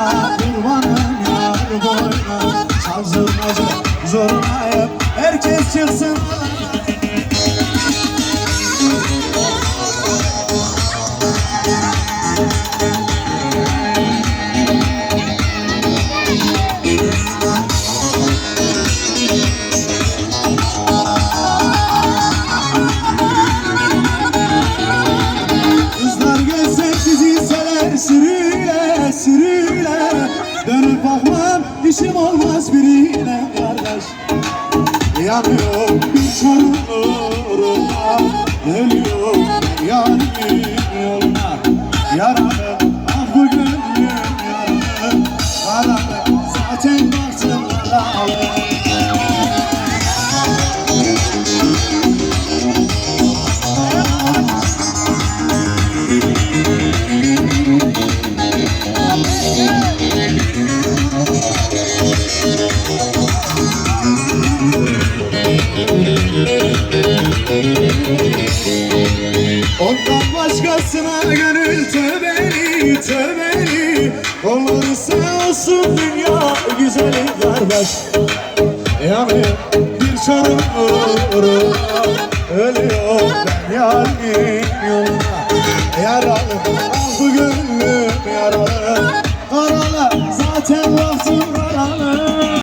boyuna Kurbanım yar boyuna Çal zurnacı zurnayım Herkes çıksın. Kızlar olmaz birine kardeş. Yanıyor bir çorun uğruna Ölüyor yarimin yoluna Yaralı ah bu gönlüm yaralı. Karalı zaten baktım karalı Ondan başkasına gönül tövbeli tövbeli. Olursa olsun dünya güzeli kardeş. Yanıyor bir çorun uğruna Ölüyor ben yarimin yoluna. Yaralı ah